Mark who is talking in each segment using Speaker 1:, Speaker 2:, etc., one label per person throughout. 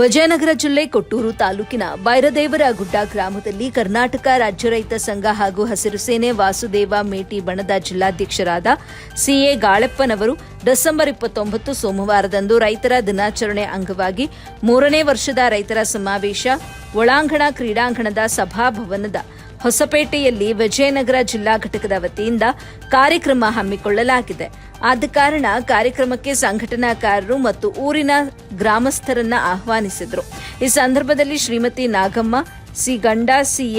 Speaker 1: ವಿಜಯನಗರ ಜಿಲ್ಲೆ ಕೊಟ್ಟೂರು ತಾಲೂಕಿನ ಬೈರದೇವರ ಗುಡ್ಡ ಗ್ರಾಮದಲ್ಲಿ ಕರ್ನಾಟಕ ರಾಜ್ಯ ರೈತ ಸಂಘ ಹಾಗೂ ಹಸಿರು ಸೇನೆ ವಾಸುದೇವ ಮೇಟಿ ಬಣದ ಜಿಲ್ಲಾಧ್ಯಕ್ಷರಾದ ಸಿಎ ಗಾಳೆಪ್ಪನವರು ಡಿಸೆಂಬರ್ ಇಪ್ಪತ್ತೊಂಬತ್ತು ಸೋಮವಾರದಂದು ರೈತರ ದಿನಾಚರಣೆ ಅಂಗವಾಗಿ ಮೂರನೇ ವರ್ಷದ ರೈತರ ಸಮಾವೇಶ, ಒಳಾಂಗಣ ಕ್ರೀಡಾಂಗಣದ ಸಭಾಭವನದ ಹೊಸಪೇಟೆಯಲ್ಲಿ ವಿಜಯನಗರ ಜಿಲ್ಲಾ ಘಟಕದ ವತಿಯಿಂದ ಕಾರ್ಯಕ್ರಮ ಹಮ್ಮಿಕೊಳ್ಳಲಾಗಿದೆ. ಆದ ಕಾರಣ ಕಾರ್ಯಕ್ರಮಕ್ಕೆ ಸಂಘಟನಾಕಾರರು ಮತ್ತು ಊರಿನ ಗ್ರಾಮಸ್ಥರನ್ನ ಆಹ್ವಾನಿಸಿದರು. ಈ ಸಂದರ್ಭದಲ್ಲಿ ಶ್ರೀಮತಿ ನಾಗಮ್ಮ, ಸಿ ಗಂಡ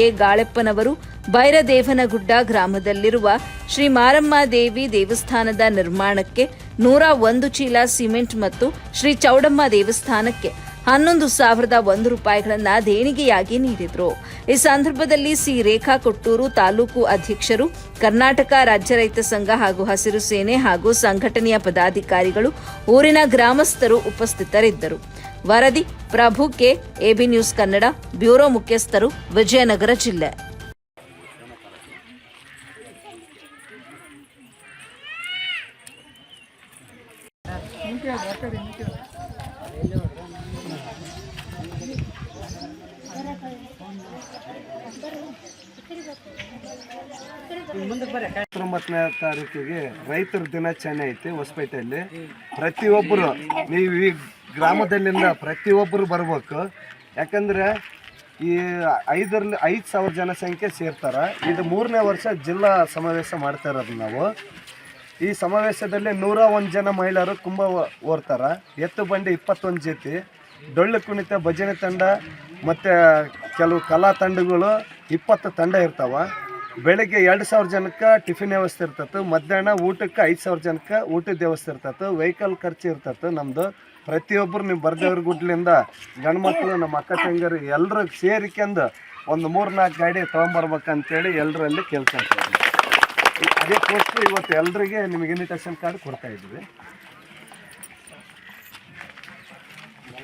Speaker 1: ಎ ಗಾಳೆಪ್ಪನವರು, ಬೈರದೇವನಗುಡ್ಡ ಗ್ರಾಮದಲ್ಲಿರುವ ಶ್ರೀ ಮಾರಮ್ಮ ದೇವಿ ದೇವಸ್ಥಾನದ ನಿರ್ಮಾಣಕ್ಕೆ ನೂರ ಒಂದು ಚೀಲ ಸಿಮೆಂಟ್ ಮತ್ತು ಶ್ರೀ ಚೌಡಮ್ಮ ದೇವಸ್ಥಾನಕ್ಕೆ ಹನ್ನೊಂದು ಸಾವಿರದ ಒಂದು ರೂಪಾಯಿಗಳನ್ನ ದೇಣಿಗೆಯಾಗಿ ನೀಡಿದರು. ಈ ಸಂದರ್ಭದಲ್ಲಿ ಸಿ ರೇಖಾ ಕೊಟ್ಟೂರು ತಾಲೂಕು ಅಧ್ಯಕ್ಷರು, ಕರ್ನಾಟಕ ರಾಜ್ಯ ರೈತ ಸಂಘ ಹಾಗೂ ಹಸಿರು ಸೇನೆ ಹಾಗೂ ಸಂಘಟನೆಯ ಪದಾಧಿಕಾರಿಗಳು, ಊರಿನ ಗ್ರಾಮಸ್ಥರು ಉಪಸ್ಥಿತರಿದ್ದರು. ವರದಿ, Prabhu K, AB news Kannada, bureau ಮುಖ್ಯಸ್ಥರು, ವಿಜಯನಗರ ಜಿಲ್ಲೆ.
Speaker 2: ಹತ್ತೊಂಬತ್ತನೇ ತಾರೀಕಿಗೆ ರೈತರ ದಿನಾಚರಣೆ ಐತಿ ಹೊಸಪೇಟೆಯಲ್ಲಿ. ಪ್ರತಿಯೊಬ್ಬರು, ನೀವು ಈ ಗ್ರಾಮದಲ್ಲಿಂದ ಪ್ರತಿಯೊಬ್ಬರು ಬರ್ಬೇಕು. ಯಾಕಂದ್ರೆ ಈ ಐದರಲ್ಲಿ, ಐದು ಸಾವಿರ ಜನಸಂಖ್ಯೆ ಸೇರ್ತಾರ. ಇದು ಮೂರನೇ ವರ್ಷ ಜಿಲ್ಲಾ ಸಮಾವೇಶ ಮಾಡ್ತಾ ಇರೋದು ನಾವು. ಈ ಸಮಾವೇಶದಲ್ಲಿ ನೂರ ಒಂದು ಜನ ಮಹಿಳೆಯರು ಕುಂಭ ಓರ್ತಾರ. ಎತ್ತು ಬಂಡಿ ಇಪ್ಪತ್ತೊಂದು ಜೊತೆ. ಡೊಳ್ಳು ಕುಣಿತ, ಭಜನೆ ತಂಡ, ಮತ್ತು ಕೆಲವು ಕಲಾ ತಂಡಗಳು ಇಪ್ಪತ್ತು ತಂಡ ಇರ್ತಾವ. ಬೆಳಗ್ಗೆ ಎರಡು ಸಾವಿರ ಜನಕ್ಕೆ ಟಿಫಿನ್ ವ್ಯವಸ್ಥೆ ಇರ್ತೈತೆ, ಮಧ್ಯಾಹ್ನ ಊಟಕ್ಕೆ ಐದು ಸಾವಿರ ಜನಕ್ಕೆ ಊಟದ ವ್ಯವಸ್ಥೆ ಇರ್ತೈತೆ ವೆಹಿಕಲ್ ಖರ್ಚು ಇರ್ತೈತೆ ನಮ್ಮದು ಪ್ರತಿಯೊಬ್ಬರು ನೀವು ಬರ್ದೇವ್ರ ಗುಡ್ಲಿಂದ ಗಂಡ್ಮಕ್ಳು ನಮ್ಮ ಅಕ್ಕ ತಂಗಿಯರು ಎಲ್ಲರೂ ಸೇರಿಕೊಂಡು ಒಂದು ಮೂರು ನಾಲ್ಕು ಗಾಡಿ ತೊಗೊಂಬರ್ಬೇಕಂತೇಳಿ ಎಲ್ಲರಲ್ಲಿ ಕೇಳ್ಕೊಂತೀವಿ ಅದಕ್ಕೋಸ್ಕರ ಇವತ್ತು ಎಲ್ರಿಗೆ ನಿಮಗೆ ಇನ್ವಿಟೇಷನ್ ಕಾರ್ಡ್ ಕೊಡ್ತಾ ಇದ್ವಿ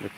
Speaker 3: Look.